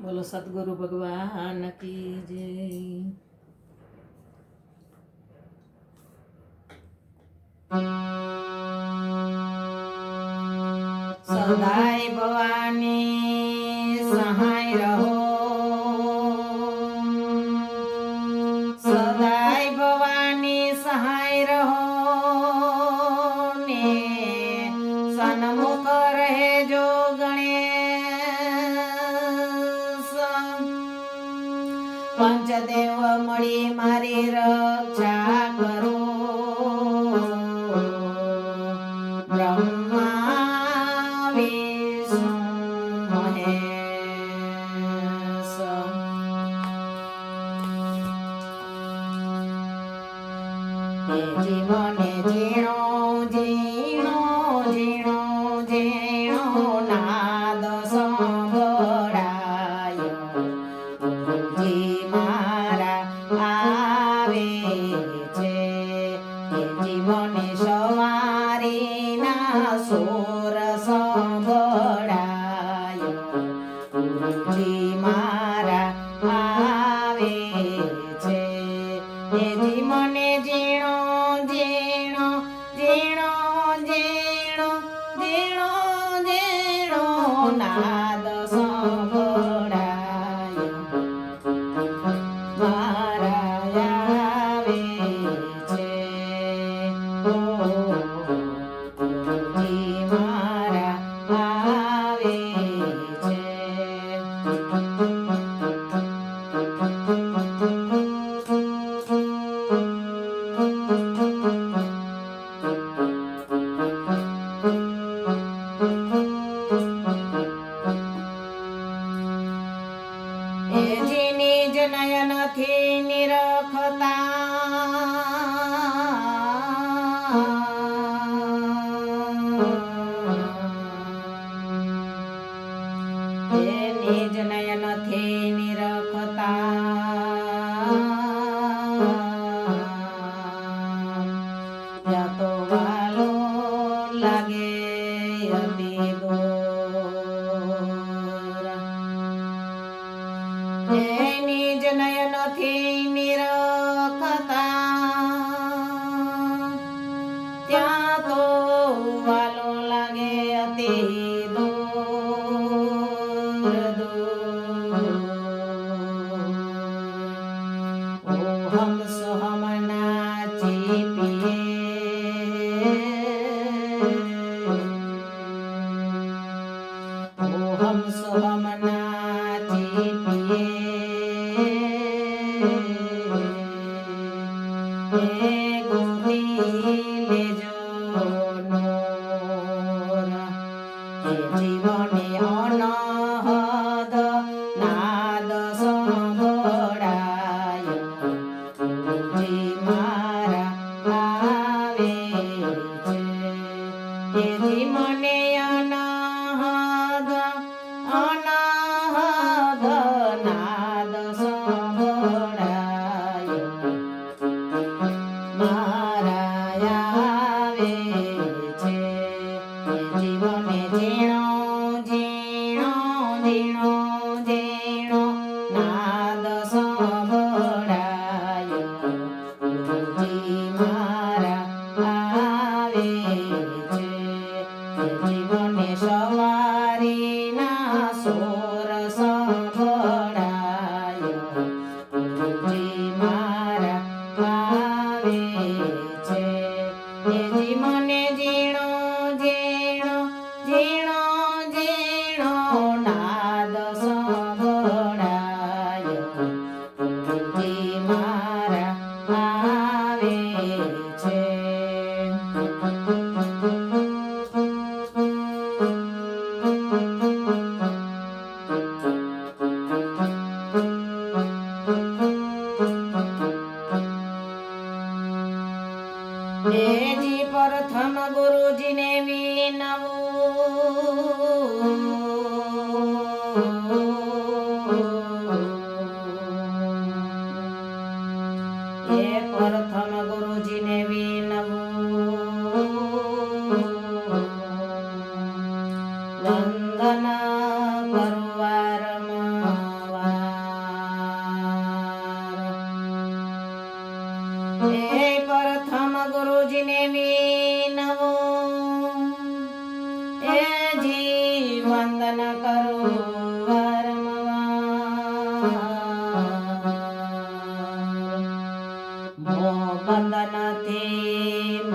બોલો સદગુરુ ભગવાન કી જય. સદાય ભવાની સહાય રહો না નિજ નયનથી નિરા Nishala.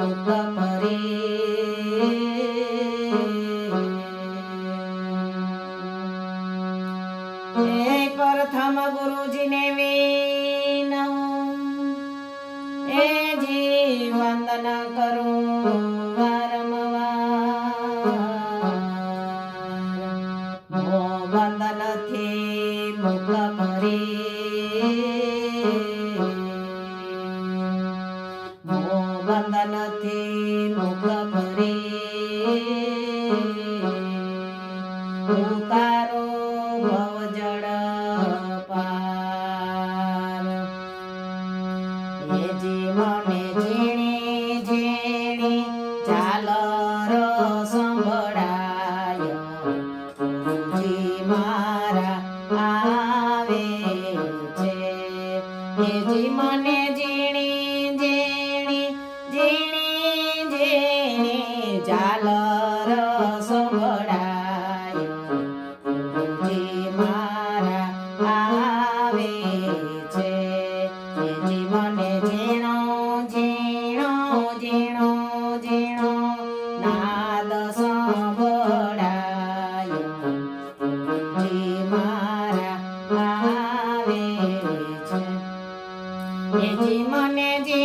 રૂપ પરે પ્રથમ ગુરુજીને વિનવું. એ જી વંદન કરું વારંવાર. વંદનથી મુખ કરી જી મને જેણે જે যে মনে যে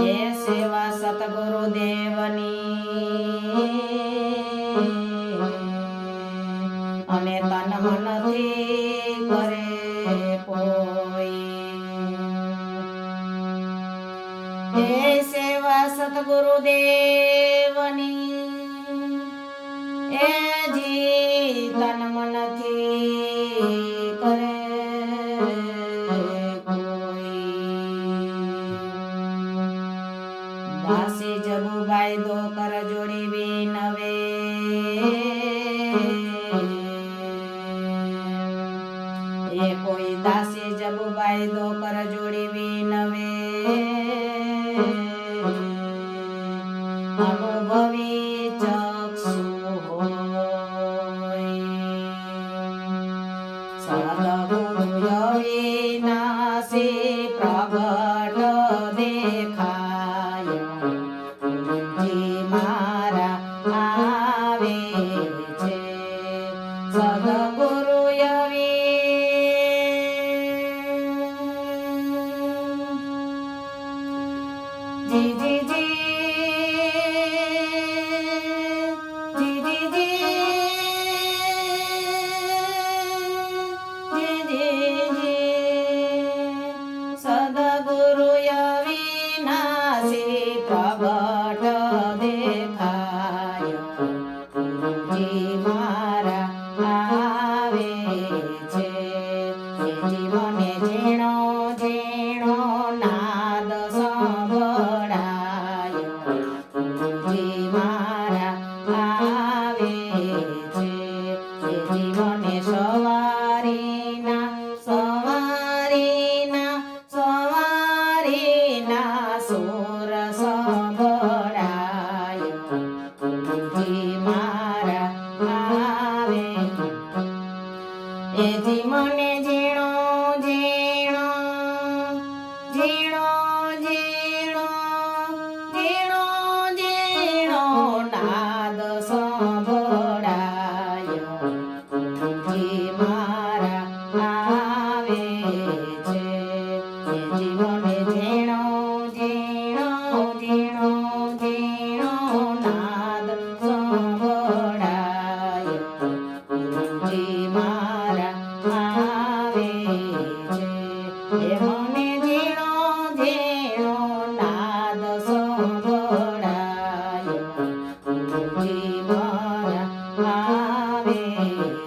એ સેવા સતગુરુ દેવની. અને તન મનથી કરે કોઈ એ સેવા સતગુરુ દેવની એ વાયદો કરજોડી વિનવે. Yeah. এ জীবনে one